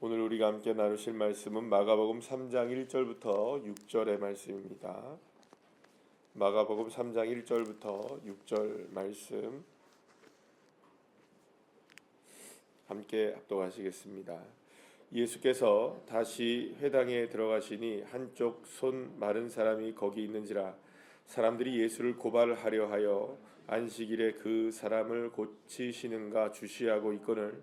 오늘 우리가 함께 나누실 말씀은 마가복음 3장 1절부터 6절의 말씀입니다. 마가복음 3장 1절부터 6절 말씀 함께 합독하시겠습니다. 예수께서 다시 회당에 들어가시니 한쪽 손 마른 사람이 거기 있는지라 사람들이 예수를 고발하려 하여 안식일에 그 사람을 고치시는가 주시하고 있거늘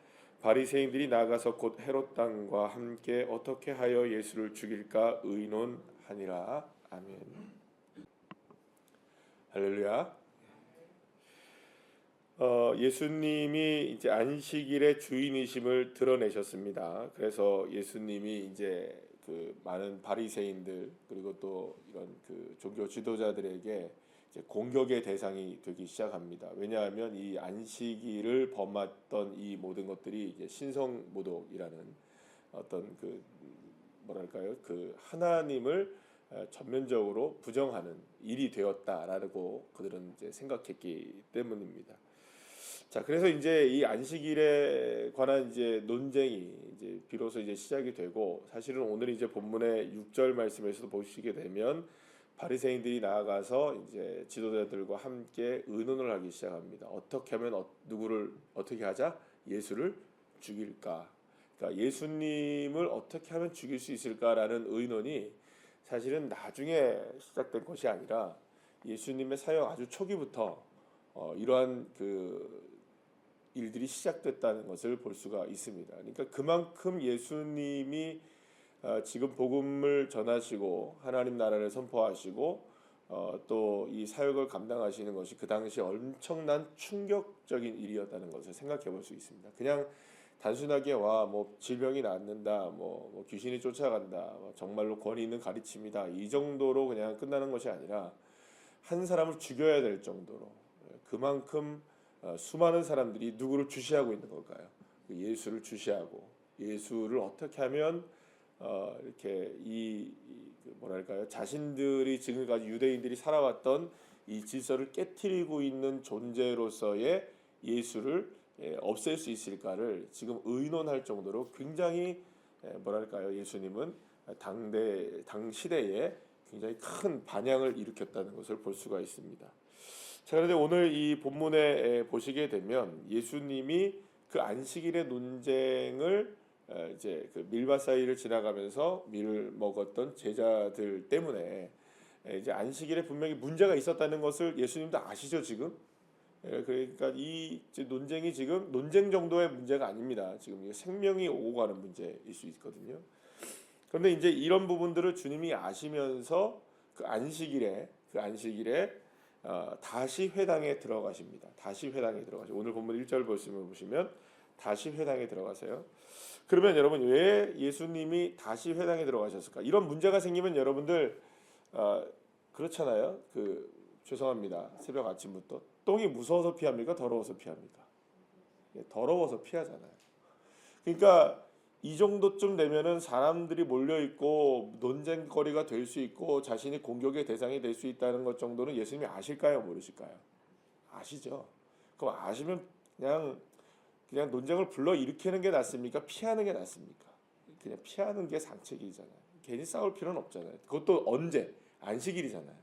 바리새인들이 나가서 곧 헤롯 땅과 함께 어떻게 하여 예수를 죽일까 의논하니라. 아멘. 할렐루야. 어, 예수님이 이제 안식일의 주인이심을 드러내셨습니다. 그래서 예수님이 이제 그 많은 바리새인들 그리고 또 이런 그 종교 지도자들에게 이제 공격의 대상이 되기 시작합니다. 왜냐하면 이 안식일을 범했던 이 모든 것들이 이제 신성 모독이라는 어떤 그 뭐랄까요 그 하나님을 어, 전면적으로 부정하는 일이 되었다라고 그들은 이제 생각했기 때문입니다. 자, 그래서 이제 이 안식일에 관한 이제 논쟁이 이제 비로소 이제 시작이 되고 사실은 오늘 이제 본문의 6절 말씀에서도 보시게 되면 바리새인들이 나아가서 이제 지도자들과 함께 의논을 하기 시작합니다. 어떻게 하면 어, 누구를 어떻게 하자? 예수를 죽일까? 그러니까 예수님을 어떻게 하면 죽일 수 있을까라는 의논이 사실은 나중에 시작된 것이 아니라 예수님의 사역 아주 초기부터 어, 이러한 그 일들이 시작됐다는 것을 볼 수가 있습니다. 그러니까 그만큼 예수님이 어, 지금 복음을 전하시고 하나님 나라를 선포하시고 어, 또이 사역을 감당하시는 것이 그 당시 엄청난 충격적인 일이었다는 것을 생각해 볼 수 있습니다. 그냥 단순하게 와 뭐 질병이 낫는다, 뭐, 뭐 귀신이 쫓아간다, 뭐 정말로 권위 있는 가르침이다 이 정도로 그냥 끝나는 것이 아니라 한 사람을 죽여야 될 정도로 그만큼 어, 수많은 사람들이 누구를 주시하고 있는 걸까요? 그 예수를 주시하고 예수를 어떻게 하면 어, 이렇게 이, 이그 뭐랄까요 자신들이 지금까지 유대인들이 살아왔던 이 질서를 깨뜨리고 있는 존재로서의 예수를 예, 없앨 수 있을까를 지금 의논할 정도로 굉장히 예, 뭐랄까요 예수님은 당대 당 시대에 굉장히 큰 반향을 일으켰다는 것을 볼 수가 있습니다. 자 그런데 오늘 이 본문에 보시게 되면 예수님이 그 안식일의 논쟁을 이제 그 밀밭 사이를 지나가면서 밀을 먹었던 제자들 때문에 이제 안식일에 분명히 문제가 있었다는 것을 예수님도 아시죠 지금? 그러니까 이 논쟁이 지금 논쟁 정도의 문제가 아닙니다. 지금 생명이 오고 가는 문제일 수 있거든요. 그런데 이제 이런 부분들을 주님이 아시면서 그 안식일에 그 안식일에 어, 다시 회당에 들어가십니다. 다시 회당에 들어가죠. 오늘 본문 1절 보시면 보시면 다시 회당에 들어가세요. 그러면 여러분 왜 예수님이 다시 회당에 들어가셨을까? 이런 문제가 생기면 여러분들 어, 그렇잖아요. 그 죄송합니다. 새벽 아침부터 똥이 무서워서 피합니까? 더러워서 피합니까? 예, 더러워서 피하잖아요. 그러니까 이 정도쯤 되면은 사람들이 몰려 있고 논쟁거리가 될 수 있고 자신이 공격의 대상이 될 수 있다는 것 정도는 예수님이 아실까요, 모르실까요? 아시죠? 그럼 아시면 그냥 그냥 논쟁을 불러 일으키는 게 낫습니까? 피하는 게 낫습니까? 그냥 피하는 게 상책이잖아요. 괜히 싸울 필요는 없잖아요. 그것도 언제? 안식일이잖아요.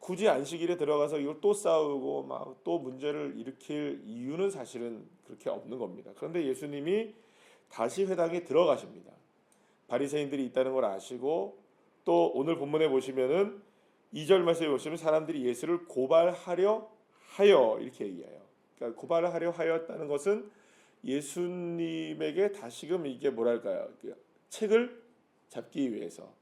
굳이 안식일에 들어가서 이걸 또 싸우고 막 또 문제를 일으킬 이유는 사실은 그렇게 없는 겁니다. 그런데 예수님이 다시 회당에 들어가십니다. 바리새인들이 있다는 걸 아시고 또 오늘 본문에 보시면은 2절 말씀에 보시면 사람들이 예수를 고발하려 하여 이렇게 얘기해요. 그러니까 고발하려 하였다는 것은 예수님에게 다시금 이게 뭐랄까요? 그 책을 잡기 위해서.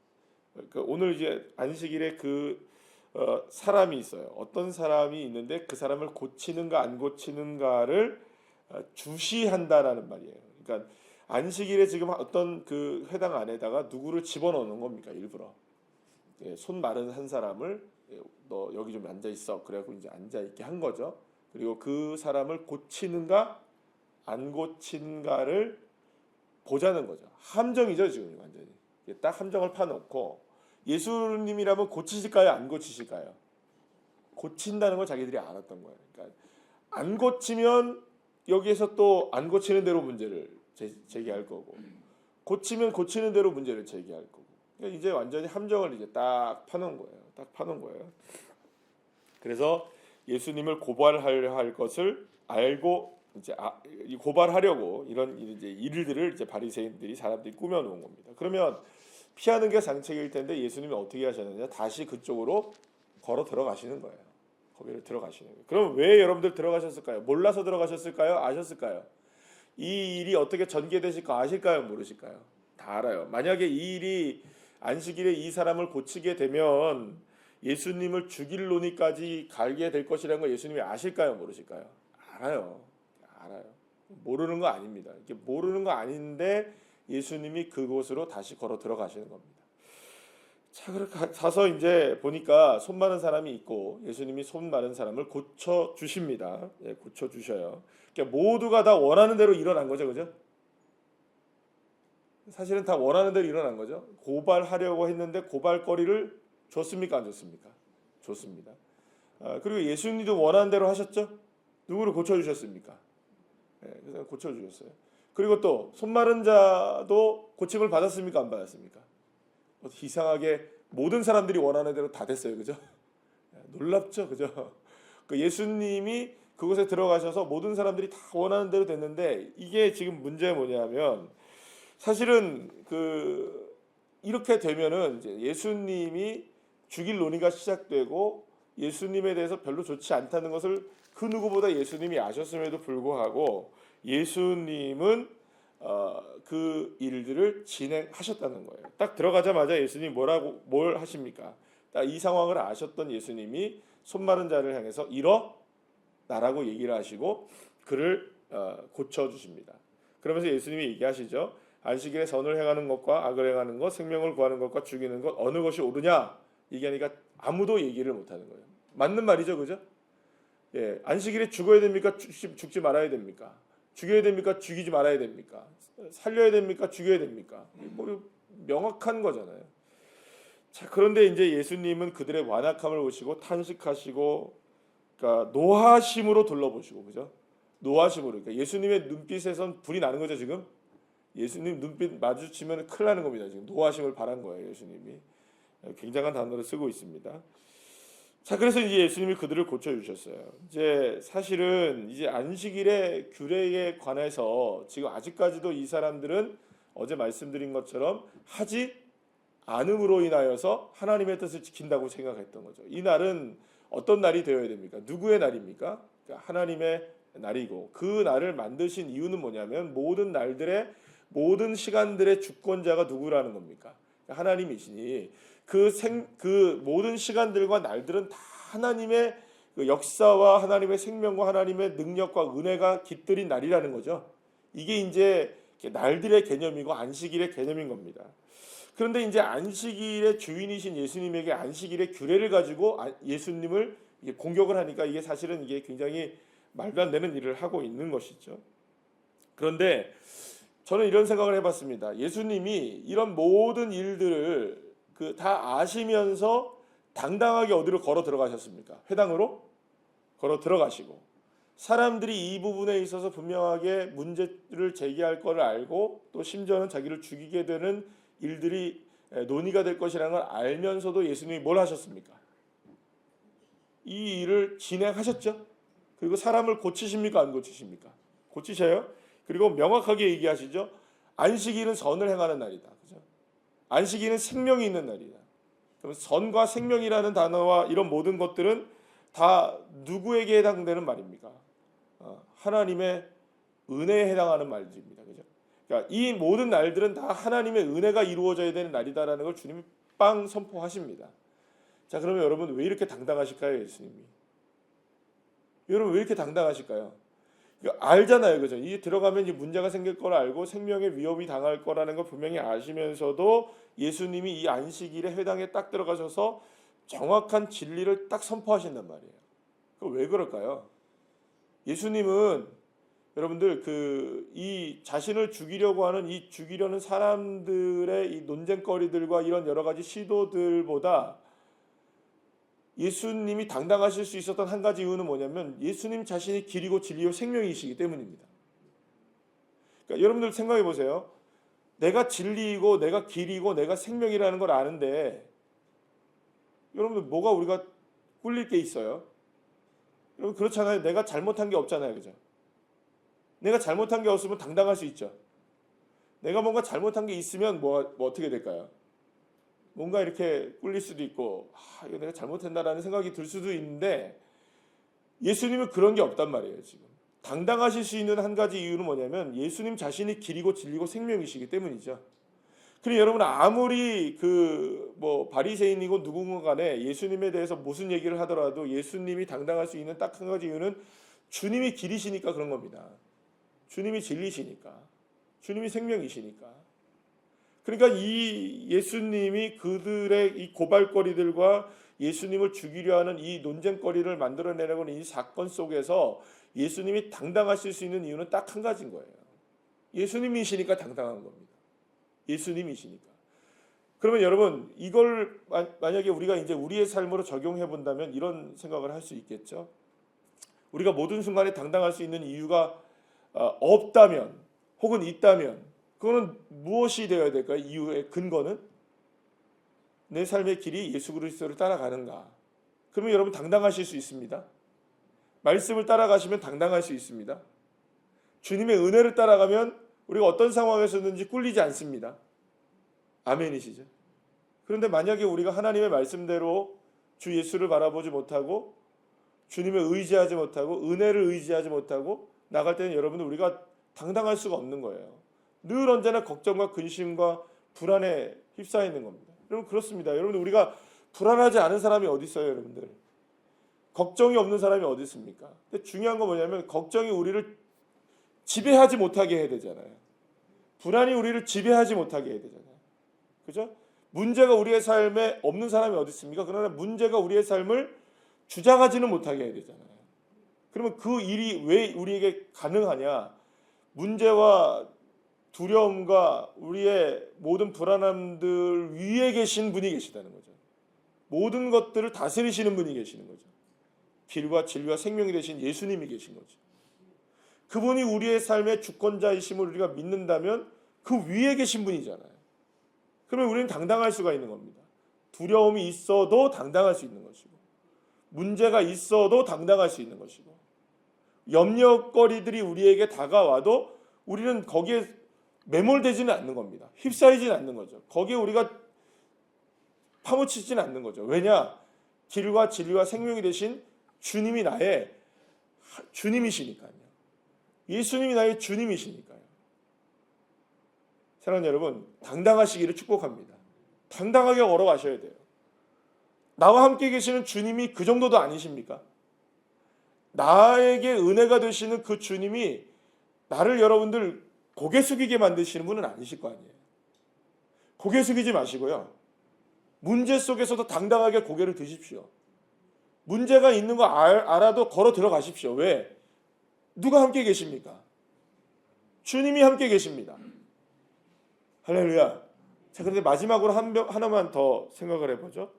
그러니까 오늘 이제 안식일에 그 어, 사람이 있어요. 어떤 사람이 있는데 그 사람을 고치는가 안 고치는가를 어, 주시한다라는 말이에요. 그러니까 안식일에 지금 어떤 그 회당 안에다가 누구를 집어넣는 겁니까 일부러 예, 손 마른 한 사람을 예, 너 여기 좀 앉아 있어 그래갖고 이제 앉아 있게 한 거죠. 그리고 그 사람을 고치는가 안 고친가를 보자는 거죠. 함정이죠 지금 완전히 예, 딱 함정을 파놓고 예수님이라면 고치실까요 안 고치실까요? 고친다는 걸 자기들이 알았던 거예요. 그러니까 안 고치면 여기에서 또 안 고치는 대로 문제를 제, 제기할 거고 고치면 고치는 대로 문제를 제기할 거고 그러니까 이제 완전히 함정을 이제 딱 파놓은 거예요. 딱 파놓은 거예요. 그래서 예수님을 고발할 할 것을 알고 이제 아, 이 고발하려고 이런 이제 일들을 이제 바리새인들이 사람들이 꾸며놓은 겁니다. 그러면 피하는 게 상책일 텐데 예수님이 어떻게 하셨느냐 다시 그쪽으로 걸어 들어가시는 거예요. 거기를 들어가시는 거예요. 그럼 왜 여러분들 들어가셨을까요? 몰라서 들어가셨을까요? 아셨을까요? 이 일이 어떻게 전개되실 까 아실까요? 모르실까요? 다 알아요. 만약에 이 일이 안식일에 이 사람을 고치게 되면 예수님을 죽일 논의까지 갈게 될 것이라는 걸 예수님이 아실까요? 모르실까요? 알아요. 알아요. 모르는 거 아닙니다. 이게 모르는 거 아닌데 예수님이 그곳으로 다시 걸어 들어가시는 겁니다. 자, 그렇게 가서 이제 보니까 손 마른 사람이 있고 예수님이 손 마른 사람을 고쳐 주십니다. 예, 고쳐 주셔요. 그러니까 모두가 다 원하는 대로 일어난 거죠, 그죠? 사실은 다 원하는 대로 일어난 거죠. 고발하려고 했는데 고발거리를 줬습니까, 안 줬습니까? 줬습니다. 아, 그리고 예수님도 원하는 대로 하셨죠? 누구를 고쳐 주셨습니까? 예, 그래서 고쳐 주셨어요. 그리고 또 손 마른 자도 고침을 받았습니까, 안 받았습니까? 이상하게 모든 사람들이 원하는 대로 다 됐어요, 그죠? 놀랍죠, 그죠? 그 예수님이 그곳에 들어가셔서 모든 사람들이 다 원하는 대로 됐는데 이게 지금 문제 뭐냐면 사실은 그 이렇게 되면은 이제 예수님이 죽일 논의가 시작되고 예수님에 대해서 별로 좋지 않다는 것을 그 누구보다 예수님이 아셨음에도 불구하고 예수님은 어, 그 일들을 진행하셨다는 거예요. 딱 들어가자마자 예수님 뭐라고 뭘 하십니까? 딱 이 상황을 아셨던 예수님이 손 마른 자를 향해서 일어 나라고 얘기를 하시고 그를 어, 고쳐 주십니다. 그러면서 예수님이 얘기하시죠. 안식일에 선을 행하는 것과 악을 행하는 것, 생명을 구하는 것과 죽이는 것 어느 것이 옳으냐 얘기하니까 아무도 얘기를 못 하는 거예요. 맞는 말이죠, 그죠? 예, 안식일에 죽어야 됩니까? 죽지, 죽지 말아야 됩니까? 죽여야 됩니까? 죽이지 말아야 됩니까? 살려야 됩니까? 죽여야 됩니까? 뭐 명확한 거잖아요. 자, 그런데 이제 예수님은 그들의 완악함을 보시고 탄식하시고 그러니까 노하심으로 둘러보시고 그죠? 노하심으로 그러니까 예수님의 눈빛에선 불이 나는 거죠, 지금. 예수님 눈빛 마주치면 큰일 나는 겁니다. 지금 노하심을 바란 거예요, 예수님이. 굉장한 단어를 쓰고 있습니다. 자, 그래서 이제 예수님이 그들을 고쳐 주셨어요. 이제 사실은 이제 안식일의 규례에 관해서 지금 아직까지도 이 사람들은 어제 말씀드린 것처럼 하지 않음으로 인하여서 하나님의 뜻을 지킨다고 생각했던 거죠. 이 날은 어떤 날이 되어야 됩니까? 누구의 날입니까? 그러니까 하나님의 날이고 그 날을 만드신 이유는 뭐냐면 모든 날들의 모든 시간들의 주권자가 누구라는 겁니까? 하나님이시니 그 생 그 모든 시간들과 날들은 다 하나님의 그 역사와 하나님의 생명과 하나님의 능력과 은혜가 깃들인 날이라는 거죠. 이게 이제 날들의 개념이고 안식일의 개념인 겁니다. 그런데 이제 안식일의 주인이신 예수님에게 안식일의 규례를 가지고 아- 예수님을 공격을 하니까 이게 사실은 이게 굉장히 말도 안 되는 일을 하고 있는 것이죠. 그런데 저는 이런 생각을 해봤습니다. 예수님이 이런 모든 일들을 그 다 아시면서 당당하게 어디로 걸어 들어가셨습니까? 회당으로 걸어 들어가시고 사람들이 이 부분에 있어서 분명하게 문제를 제기할 것을 알고 또 심지어는 자기를 죽이게 되는 일들이 논의가 될 것이라는 걸 알면서도 예수님이 뭘 하셨습니까? 이 일을 진행하셨죠. 그리고 사람을 고치십니까? 안 고치십니까? 고치셔요. 그리고 명확하게 얘기하시죠. 안식일은 선을 행하는 날이다. 그죠? 안식일은 생명이 있는 날이다. 그럼 선과 생명이라는 단어와 이런 모든 것들은 다 누구에게 해당되는 말입니까? 어, 하나님의 은혜에 해당하는 말입니다. 그죠? 그러니까 이 모든 날들은 다 하나님의 은혜가 이루어져야 되는 날이다라는 걸 주님이 빵 선포하십니다. 자, 그러면 여러분 왜 이렇게 당당하실까요, 예수님이? 여러분 왜 이렇게 당당하실까요? 알잖아요, 그죠? 이게 들어가면 이제 문제가 생길 걸 알고 생명의 위협이 당할 거라는 걸 분명히 아시면서도 예수님이 이 안식일에 회당에 딱 들어가셔서 정확한 진리를 딱 선포하신단 말이에요. 그 왜 그럴까요? 예수님은 여러분들 그 이 자신을 죽이려고 하는 이 죽이려는 사람들의 이 논쟁거리들과 이런 여러 가지 시도들보다 예수님이 당당하실 수 있었던 한 가지 이유는 뭐냐면 예수님 자신이 길이고 진리요 생명이시기 때문입니다. 그러니까 여러분들 생각해 보세요. 내가 진리이고 내가 길이고 내가 생명이라는 걸 아는데 여러분들 뭐가 우리가 꿀릴 게 있어요? 여러분 그렇잖아요. 내가 잘못한 게 없잖아요. 그죠? 내가 잘못한 게 없으면 당당할 수 있죠. 내가 뭔가 잘못한 게 있으면 뭐, 뭐 어떻게 될까요? 뭔가 이렇게 꿀릴 수도 있고 아, 이거 내가 잘못했나라는 생각이 들 수도 있는데 예수님은 그런 게 없단 말이에요 지금 당당하실 수 있는 한 가지 이유는 뭐냐면 예수님 자신이 길이고 진리고 생명이시기 때문이죠. 그리고 여러분 아무리 그 뭐 바리새인이고 누군가 간에 예수님에 대해서 무슨 얘기를 하더라도 예수님이 당당할 수 있는 딱 한 가지 이유는 주님이 길이시니까 그런 겁니다. 주님이 진리시니까 주님이 생명이시니까 그러니까 이 예수님이 그들의 이 고발거리들과 예수님을 죽이려 하는 이 논쟁거리를 만들어내려고 하는 이 사건 속에서 예수님이 당당하실 수 있는 이유는 딱 한 가지인 거예요. 예수님이시니까 당당한 겁니다. 예수님이시니까. 그러면 여러분 이걸 마- 만약에 우리가 이제 우리의 삶으로 적용해 본다면 이런 생각을 할 수 있겠죠. 우리가 모든 순간에 당당할 수 있는 이유가 어, 없다면 혹은 있다면 그거는 무엇이 되어야 될까요? 이유의 근거는 내 삶의 길이 예수 그리스도를 따라가는가? 그러면 여러분 당당하실 수 있습니다. 말씀을 따라가시면 당당할 수 있습니다. 주님의 은혜를 따라가면 우리가 어떤 상황에서든지 꿀리지 않습니다. 아멘이시죠? 그런데 만약에 우리가 하나님의 말씀대로 주 예수를 바라보지 못하고 주님을 의지하지 못하고 은혜를 의지하지 못하고 나갈 때는 여러분들 우리가 당당할 수가 없는 거예요. 늘 언제나 걱정과 근심과 불안에 휩싸여 있는 겁니다. 여러분 그렇습니다. 여러분 우리가 불안하지 않은 사람이 어디 있어요, 여러분들? 걱정이 없는 사람이 어디 있습니까? 근데 중요한 건 뭐냐면 걱정이 우리를 지배하지 못하게 해야 되잖아요. 불안이 우리를 지배하지 못하게 해야 되잖아요. 그죠? 문제가 우리의 삶에 없는 사람이 어디 있습니까? 그러나 문제가 우리의 삶을 주장하지는 못하게 해야 되잖아요. 그러면 그 일이 왜 우리에게 가능하냐? 문제와 두려움과 우리의 모든 불안함들 위에 계신 분이 계시다는 거죠. 모든 것들을 다스리시는 분이 계시는 거죠. 길과 진리와 생명이 되신 예수님이 계신 거죠. 그분이 우리의 삶의 주권자이심을 우리가 믿는다면 그 위에 계신 분이잖아요. 그러면 우리는 당당할 수가 있는 겁니다. 두려움이 있어도 당당할 수 있는 것이고, 문제가 있어도 당당할 수 있는 것이고, 염려거리들이 우리에게 다가와도 우리는 거기에 매몰되지는 않는 겁니다. 휩싸이지는 않는 거죠. 거기에 우리가 파묻히지는 않는 거죠. 왜냐? 길과 진리와 생명이 되신 주님이 나의 하- 주님이시니까요. 예수님이 나의 주님이시니까요. 사랑하는 여러분, 당당하시기를 축복합니다. 당당하게 걸어가셔야 돼요. 나와 함께 계시는 주님이 그 정도도 아니십니까? 나에게 은혜가 되시는 그 주님이 나를 여러분들 고개 숙이게 만드시는 분은 아니실 거 아니에요. 고개 숙이지 마시고요. 문제 속에서도 당당하게 고개를 드십시오. 문제가 있는 거 알, 알아도 걸어 들어가십시오. 왜? 누가 함께 계십니까? 주님이 함께 계십니다. 할렐루야. 자, 그런데 마지막으로 한 명, 하나만 더 생각을 해보죠.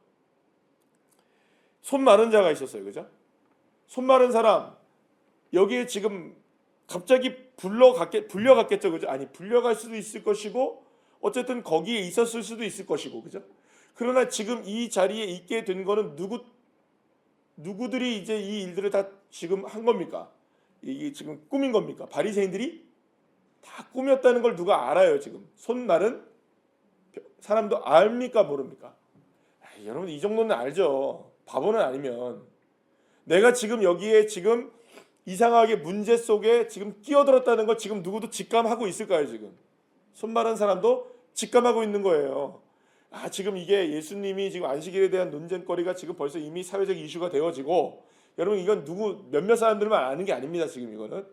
손 마른 자가 있었어요. 그죠? 손 마른 사람, 여기에 지금 갑자기 불러갔겠, 불려갔겠죠. 그죠? 아니, 불려갈 수도 있을 것이고, 어쨌든 거기에 있었을 수도 있을 것이고, 그죠? 그러나 지금 이 자리에 있게 된 거는 누구, 누구들이 이제 이 일들을 다 지금 한 겁니까? 이게 지금 꾸민 겁니까? 바리새인들이 다 꾸몄다는 걸 누가 알아요, 지금. 손 마른 사람도 압니까, 모릅니까? 에이, 여러분, 이 정도는 알죠. 바보는 아니면. 내가 지금 여기에 지금 이상하게 문제 속에 지금 끼어들었다는 걸 지금 누구도 직감하고 있을까요, 지금? 손 마른 사람도 직감하고 있는 거예요. 아, 지금 이게 예수님이 지금 안식일에 대한 논쟁거리가 지금 벌써 이미 사회적 이슈가 되어지고 여러분 이건 누구 몇몇 사람들만 아는 게 아닙니다. 지금 이거는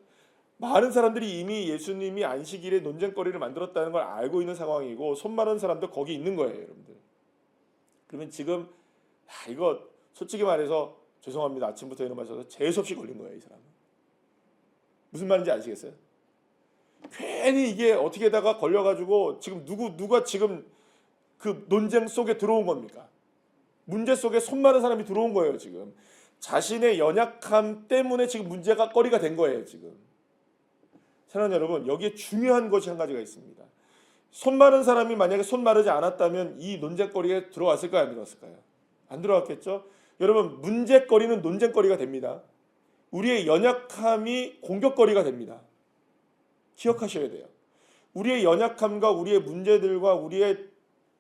많은 사람들이 이미 예수님이 안식일에 논쟁거리를 만들었다는 걸 알고 있는 상황이고 손 마른 사람도 거기 있는 거예요, 여러분들. 그러면 지금 아, 이거 솔직히 말해서 죄송합니다. 아침부터 이런 말해서 재수 없이 걸린 거예요, 이 사람은. 무슨 말인지 아시겠어요? 괜히 이게 어떻게다가 걸려가지고 지금 누구 누가 지금 그 논쟁 속에 들어온 겁니까? 문제 속에 손 많은 사람이 들어온 거예요, 지금. 자신의 연약함 때문에 지금 문제가 거리가 된 거예요, 지금. 사랑하는 여러분, 여기에 중요한 것이 한 가지가 있습니다. 손 마른 사람이 만약에 손 마르지 않았다면 이 논쟁거리에 들어왔을까요, 안 들어왔을까요? 안 들어왔겠죠? 여러분, 문제거리는 논쟁거리가 됩니다. 우리의 연약함이 공격거리가 됩니다. 기억하셔야 돼요. 우리의 연약함과 우리의 문제들과 우리의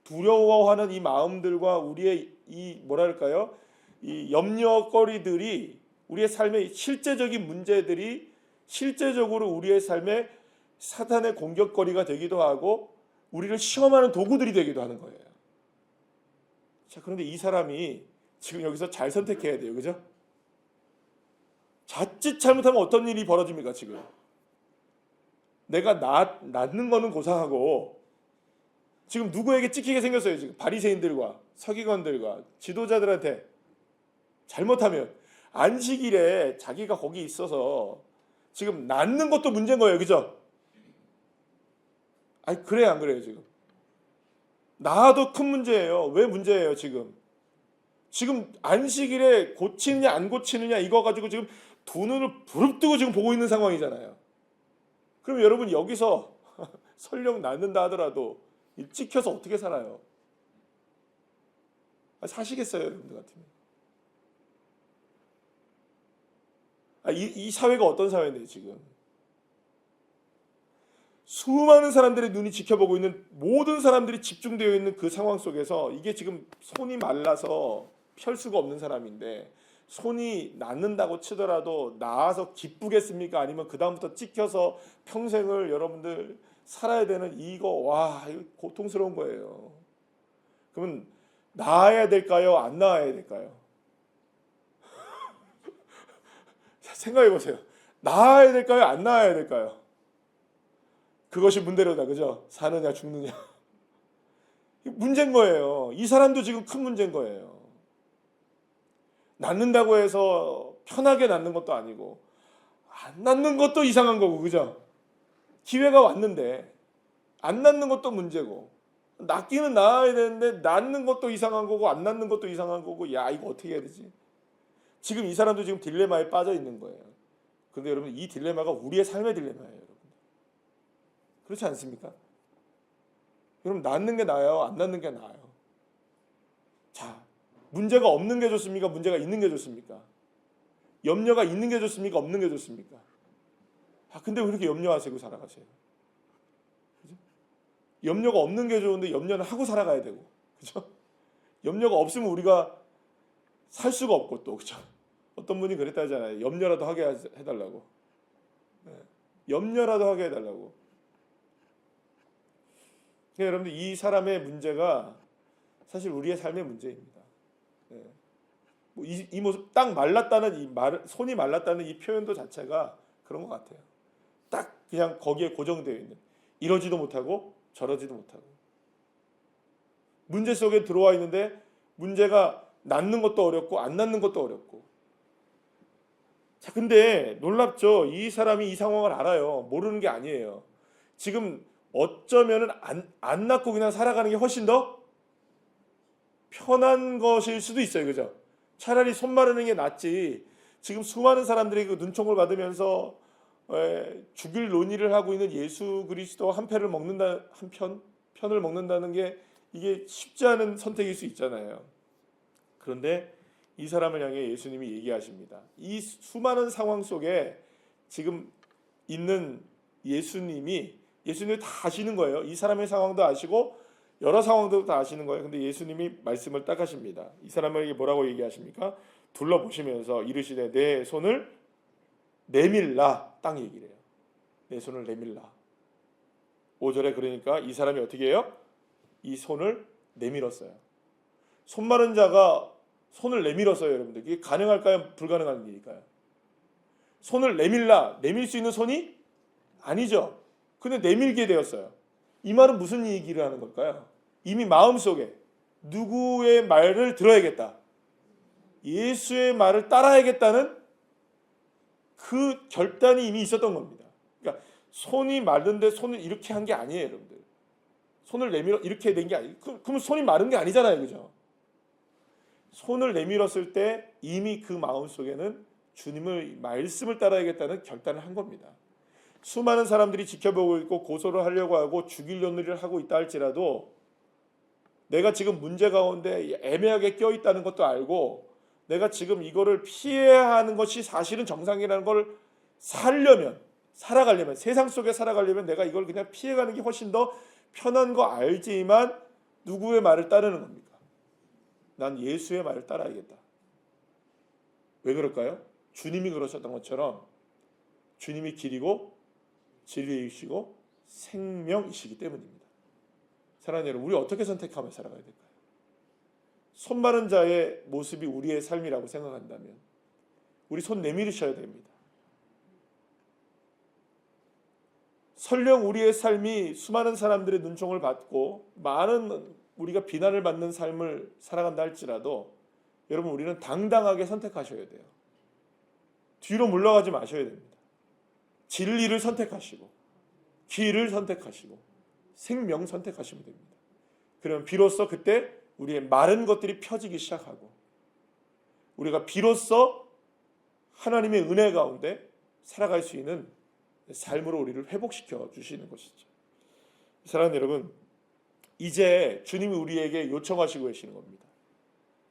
두려워하는 이 마음들과 우리의 이 뭐랄까요? 이 염려거리들이 우리의 삶의 실제적인 문제들이 실제적으로 우리의 삶에 사탄의 공격거리가 되기도 하고 우리를 시험하는 도구들이 되기도 하는 거예요. 자, 그런데 이 사람이 지금 여기서 잘 선택해야 돼요. 그죠? 자칫 잘못하면 어떤 일이 벌어집니까, 지금? 내가 낫, 낫는 거는 고상하고 지금 누구에게 찍히게 생겼어요, 지금. 바리새인들과 서기관들과 지도자들한테 잘못하면 안식일에 자기가 거기 있어서 지금 낫는 것도 문제인 거예요. 그죠? 아니, 그래, 안 그래요, 지금? 나도 큰 문제예요. 왜 문제예요, 지금? 지금 안식일에 고치느냐, 안 고치느냐, 이거 가지고 지금 두 눈을 부릅뜨고 지금 보고 있는 상황이잖아요. 그럼 여러분, 여기서 설령 낫는다 하더라도 이 찍혀서 어떻게 살아요? 아, 사시겠어요, 여러분들 같으면? 아, 이, 이 사회가 어떤 사회인데 지금? 수많은 사람들의 눈이 지켜보고 있는 모든 사람들이 집중되어 있는 그 상황 속에서 이게 지금 손이 말라서 펼 수가 없는 사람인데 손이 낫는다고 치더라도 나아서 기쁘겠습니까? 아니면 그 다음부터 찍혀서 평생을 여러분들 살아야 되는 이거 와 이거 고통스러운 거예요. 그러면 나아야 될까요? 안 나아야 될까요? 생각해 보세요. 나아야 될까요? 안 나아야 될까요? 그것이 문제로다. 그죠? 사느냐 죽느냐. 문제인 거예요. 이 사람도 지금 큰 문제인 거예요. 낳는다고 해서 편하게 낳는 것도 아니고 안 낳는 것도 이상한 거고. 그죠? 기회가 왔는데 안 낳는 것도 문제고 낳기는 낳아야 되는데 낳는 것도 이상한 거고 안 낳는 것도 이상한 거고 야 이거 어떻게 해야 되지? 지금 이 사람도 지금 딜레마에 빠져 있는 거예요. 그런데 여러분 이 딜레마가 우리의 삶의 딜레마예요, 여러분. 그렇지 않습니까? 여러분 낳는 게 나아요, 안 낳는 게 나아요. 자, 문제가 없는 게 좋습니까? 문제가 있는 게 좋습니까? 염려가 있는 게 좋습니까? 없는 게 좋습니까? 아, 근데 왜 이렇게 염려하시고 살아가세요? 그죠? 염려가 없는 게 좋은데 염려는 하고 살아가야 되고, 그죠? 염려가 없으면 우리가 살 수가 없고 또 그죠? 어떤 분이 그랬다 하잖아요. 염려라도 하게 해달라고. 네. 염려라도 하게 해달라고. 그러니까 여러분들 이 사람의 문제가 사실 우리의 삶의 문제입니다. 네. 뭐이 이 모습 딱 말랐다는 이 말, 손이 말랐다는 이 표현도 자체가 그런 것 같아요. 딱 그냥 거기에 고정되어 있는 이러지도 못하고 저러지도 못하고 문제 속에 들어와 있는데 문제가 낳는 것도 어렵고 안 낳는 것도 어렵고. 자, 근데 놀랍죠. 이 사람이 이 상황을 알아요. 모르는 게 아니에요. 지금 어쩌면은 안, 안 낳고 그냥 살아가는 게 훨씬 더 편한 것일 수도 있어요. 그죠? 차라리 손 마르는 게 낫지. 지금 수많은 사람들이 그 눈총을 받으면서 에, 죽일 논의를 하고 있는 예수 그리스도 한 편을 먹는다 한 편, 편을 먹는다는 게 이게 쉽지 않은 선택일 수 있잖아요. 그런데 이 사람을 향해 예수님이 얘기하십니다. 이 수많은 상황 속에 지금 있는 예수님이 예수님이 다 아시는 거예요. 이 사람의 상황도 아시고 여러 상황도 다 아시는 거예요. 근데 예수님이 말씀을 딱 하십니다. 이 사람에게 뭐라고 얘기하십니까? 둘러보시면서 이르시되 내 손을 내밀라 딱 얘기를 해요. 내 손을 내밀라. 5절에 그러니까 이 사람이 어떻게 해요? 이 손을 내밀었어요. 손 마른 자가 손을 내밀었어요, 여러분들. 이게 가능할까요? 불가능한 일일까요? 손을 내밀라, 내밀 수 있는 손이 아니죠. 근데 내밀게 되었어요. 이 말은 무슨 얘기를 하는 걸까요? 이미 마음속에 누구의 말을 들어야겠다. 예수의 말을 따라야겠다는 그 결단이 이미 있었던 겁니다. 그러니까 손이 마른데 손을 이렇게 한 게 아니에요, 여러분들. 손을 내밀어 이렇게 된 게 아니. 그, 그럼 손이 마른 게 아니잖아요, 그죠? 손을 내밀었을 때 이미 그 마음 속에는 주님의 말씀을 따라야겠다는 결단을 한 겁니다. 수많은 사람들이 지켜보고 있고 고소를 하려고 하고 죽이려는 일을 하고 있다 할지라도 내가 지금 문제 가운데 애매하게 껴 있다는 것도 알고 내가 지금 이거를 피해야 하는 것이 사실은 정상이라는 걸 살려면 살아가려면 세상 속에 살아가려면 내가 이걸 그냥 피해가는 게 훨씬 더 편한 거 알지만 누구의 말을 따르는 겁니까? 난 예수의 말을 따라야겠다. 왜 그럴까요? 주님이 그러셨던 것처럼 주님이 길이고 진리이시고 생명이시기 때문입니다. 사랑하는 여러분, 우리 어떻게 선택하며 살아가야 될까요? 손 마른 자의 모습이 우리의 삶이라고 생각한다면 우리 손 내밀으셔야 됩니다. 설령 우리의 삶이 수많은 사람들의 눈총을 받고 많은 우리가 비난을 받는 삶을 살아간다 할지라도 여러분 우리는 당당하게 선택하셔야 돼요. 뒤로 물러가지 마셔야 됩니다. 진리를 선택하시고 길을 선택하시고 생명 선택하시면 됩니다. 그러면 비로소 그때 우리의 마른 것들이 펴지기 시작하고 우리가 비로소 하나님의 은혜 가운데 살아갈 수 있는 삶으로 우리를 회복시켜 주시는 것이죠. 사랑하는 여러분, 이제 주님이 우리에게 요청하시고 계시는 겁니다.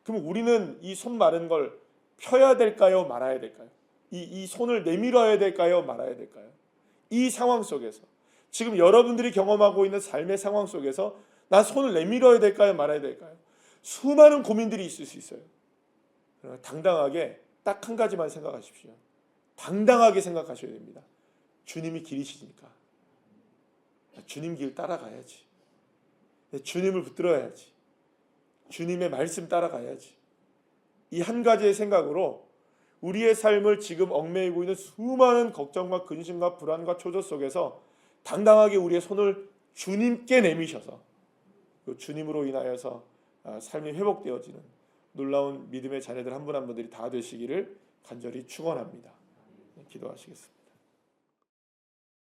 그럼 우리는 이 손 마른 걸 펴야 될까요? 말아야 될까요? 이, 이 손을 내밀어야 될까요? 말아야 될까요? 이 상황 속에서 지금 여러분들이 경험하고 있는 삶의 상황 속에서 난 손을 내밀어야 될까요? 말아야 될까요? 수많은 고민들이 있을 수 있어요. 당당하게 딱 한 가지만 생각하십시오. 당당하게 생각하셔야 됩니다. 주님이 길이시니까. 주님 길 따라가야지. 주님을 붙들어야지. 주님의 말씀 따라가야지. 이 한 가지의 생각으로 우리의 삶을 지금 얽매이고 있는 수많은 걱정과 근심과 불안과 초조 속에서 당당하게 우리의 손을 주님께 내미셔서 그 주님으로 인하여서 아, 삶이 회복되어지는 놀라운 믿음의 자녀들 한분한 분들이 다 되시기를 간절히 축원합니다. 기도하시겠습니다.